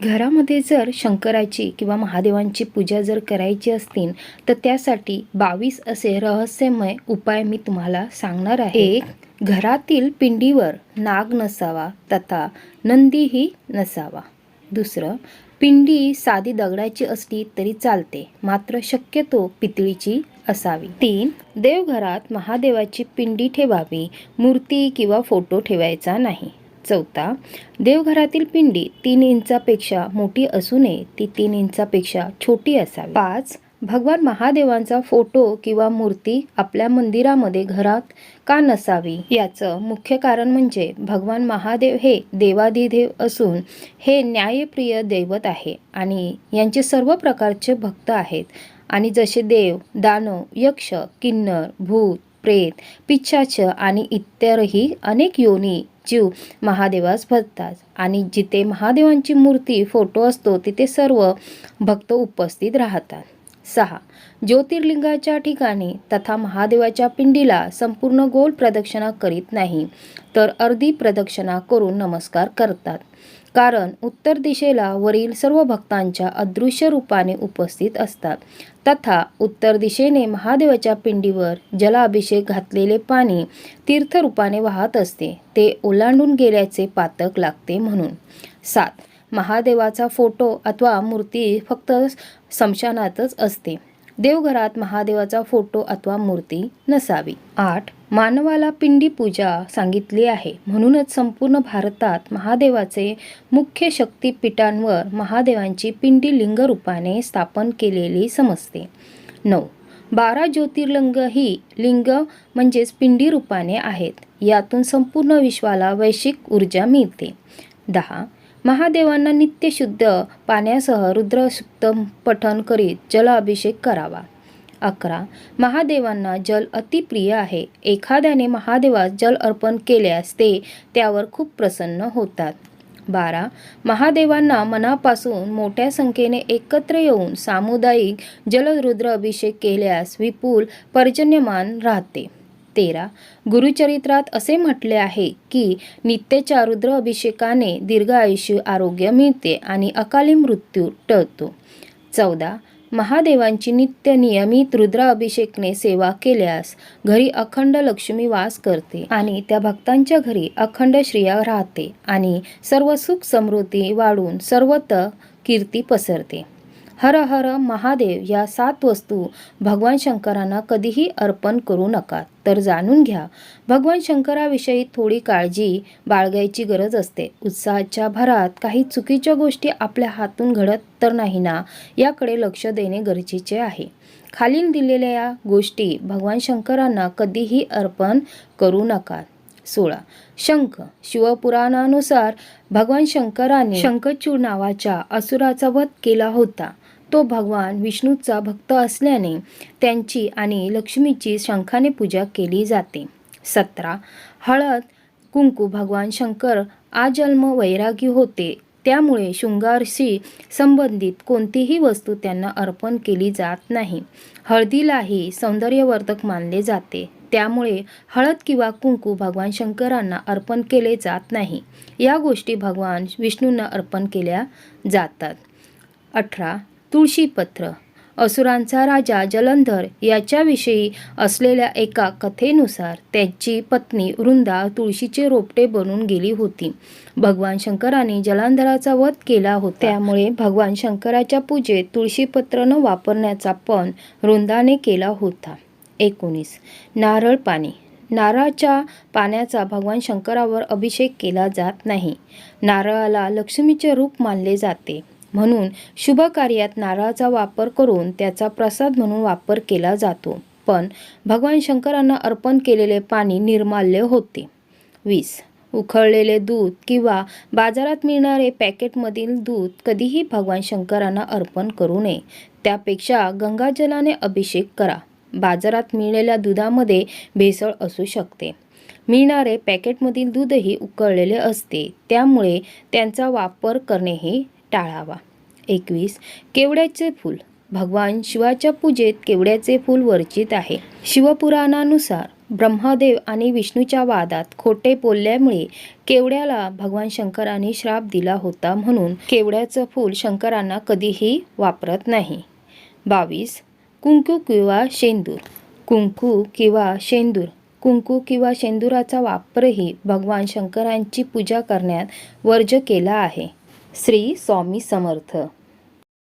घरामध्ये जर शंकराची किंवा महादेवांची पूजा जर करायची असतील तर त्यासाठी बावीस असे रहस्यमय उपाय मी तुम्हाला सांगणार आहे. एक घरातील पिंडीवर नाग नसावा तथा नंदीही नसावा. दुसरं पिंडी साधी दगडाची असली तरी चालते मात्र शक्यतो पितळीची असावी. तीन देवघरात महादेवाची पिंडी ठेवावी मूर्ती किंवा फोटो ठेवायचा नाही. चौथा देवघरातील पिंडी तीन इंचापेक्षा मोठी असू नये ती तीन इंचापेक्षा छोटी असावी. पाच भगवान महादेवांचा फोटो किंवा मूर्ती आपल्या मंदिरामध्ये घरात का नसावी? याचं मुख्य कारण म्हणजे भगवान महादेव हे देवाधिदेव असून हे न्यायप्रिय दैवत आहे आणि यांचे सर्व प्रकारचे भक्त आहेत. आणि जसे देव दानव यक्ष किन्नर भूत प्रेत पिच्छाच आणि इतरही अनेक योनी जीव महादेवास भजतात आणि जिथे महादेवांची मूर्ती फोटो असतो तिथे सर्व भक्त उपस्थित राहतात. सहा. ज्योतिर्लिंगाच्या ठिकाणी तथा महादेवाच्या पिंडीला संपूर्ण गोल प्रदक्षिणा करीत नाही तर अर्धी प्रदक्षिणा करून नमस्कार करतात. कारण उत्तर दिशेला वरील सर्व भक्तांच्या अदृश्य रूपाने उपस्थित असतात. तथा उत्तर दिशेने महादेवाच्या पिंडीवर जलाभिषेक घातलेले पाणी तीर्थरूपाने वाहत असते. ते ओलांडून गेल्याचे पातक लागते म्हणून. सात. महादेवाचा फोटो अथवा मूर्ती फक्त स्मशानातच असते. देवघरात महादेवाचा फोटो अथवा मूर्ती नसावी. आठ मानवाला पिंडी पूजा सांगितली आहे. म्हणूनच संपूर्ण भारतात महादेवाचे मुख्य शक्तिपीठांवर महादेवांची पिंडी लिंग रूपाने स्थापन केलेली समजते. नऊ बारा ज्योतिर्लिंग ही लिंग म्हणजेच पिंडी रूपाने आहेत. यातून संपूर्ण विश्वाला वैश्विक ऊर्जा मिळते. दहा महादेवांना नित्यशुद्ध पाण्यासह रुद्रसुक्त पठण करीत जलाभिषेक करावा. अकरा. महादेवांना जल अतिप्रिय आहे. एखाद्याने महादेवास जल अर्पण केल्यास ते त्यावर खूप प्रसन्न होतात. बारा. महादेवांना मनापासून मोठ्या संख्येने एकत्र येऊन सामुदायिक जलरुद्र अभिषेक केल्यास विपुल पर्जन्यमान राहते. तेरा. गुरुचरित्रात असे म्हटले आहे की नित्यच्या रुद्र अभिषेकाने दीर्घ आयुष्य आरोग्य मिळते आणि अकाली मृत्यू टळतो. चौदा. महादेवांची नित्य नियमित रुद्र अभिषेकने सेवा केल्यास घरी अखंड लक्ष्मी वास करते आणि त्या भक्तांच्या घरी अखंड श्रिया राहते आणि सर्व सुख समृद्धी वाढून सर्वत्र कीर्ती पसरते. हर हर महादेव या सात वस्तू भगवान शंकरांना कधीही अर्पण करू नका. तर जाणून घ्या भगवान शंकराविषयी थोडी काळजी बाळगायची गरज असते. उत्साहाच्या भरात काही चुकीच्या गोष्टी आपल्या हातून घडत तर नाही ना याकडे लक्ष देणे गरजेचे आहे. खालील दिलेल्या या गोष्टी भगवान शंकरांना कधीही अर्पण करू नका. सोळा. शंख. शिवपुराणानुसार भगवान शंकराने शंखचूड नावाच्या असुराचा वध केला होता. तो भगवान विष्णूचा भक्त असल्याने त्यांची आणि लक्ष्मीची शंखाने पूजा केली जाते. सतरा. हळद कुंकू भगवान शंकर आजन्म वैरागी होते. त्यामुळे शृंगारशी संबंधित कोणतीही वस्तू त्यांना अर्पण केली जात नाही. हळदीलाही सौंदर्यवर्धक मानले जाते. त्यामुळे हळद किंवा कुंकू भगवान शंकरांना अर्पण केले जात नाही. या गोष्टी भगवान विष्णूंना अर्पण केल्या जातात. अठरा. तुळशीपत्र. असुरांचा राजा जलंधर याच्याविषयी असलेल्या एका कथेनुसार त्याची पत्नी वृंदा तुळशीचे रोपटे बनून गेली होती. भगवान शंकराने जलंधराचा वध केला होता. त्यामुळे भगवान शंकराच्या पूजेत तुळशीपत्र न वापरण्याचा पण वृंदाने केला होता. एकोणीस. नारळ पाणी. नारळाच्या पाण्याचा भगवान शंकरावर अभिषेक केला जात नाही. नारळाला लक्ष्मीचे रूप मानले जाते. म्हणून शुभ कार्यात नारळाचा वापर करून त्याचा प्रसाद म्हणून वापर केला जातो. पण भगवान शंकरांना अर्पण केलेले पाणी निर्माल्य होते. वीस. उखळलेले दूध किंवा बाजारात मिळणारे पॅकेटमधील दूध कधीही भगवान शंकरांना अर्पण करू नये. त्यापेक्षा गंगाजलाने अभिषेक करा. बाजारात मिळलेल्या दुधामध्ये भेसळ असू शकते. मिळणारे पॅकेटमधील दूधही उकळलेले असते. त्यामुळे त्यांचा वापर करणेही टाळावा. एकवीस केवड्याचे फूल. भगवान शिवाच्या पूजेत केवड्याचे फूल वर्जित आहे. शिवपुराणानुसार ब्रह्मदेव आणि विष्णूच्या वादात खोटे बोलल्यामुळे केवड्याला भगवान शंकराने श्राप दिला होता म्हणून केवड्याचं फूल शंकरांना कधीही वापरत नाही. बावीस कुंकू किंवा शेंदूर. कुंकू किंवा शेंदूर. कुंकू किंवा शेंदुराचा वापरही भगवान शंकरांची पूजा करण्यात वर्ज केला आहे. श्री स्वामी समर्थ.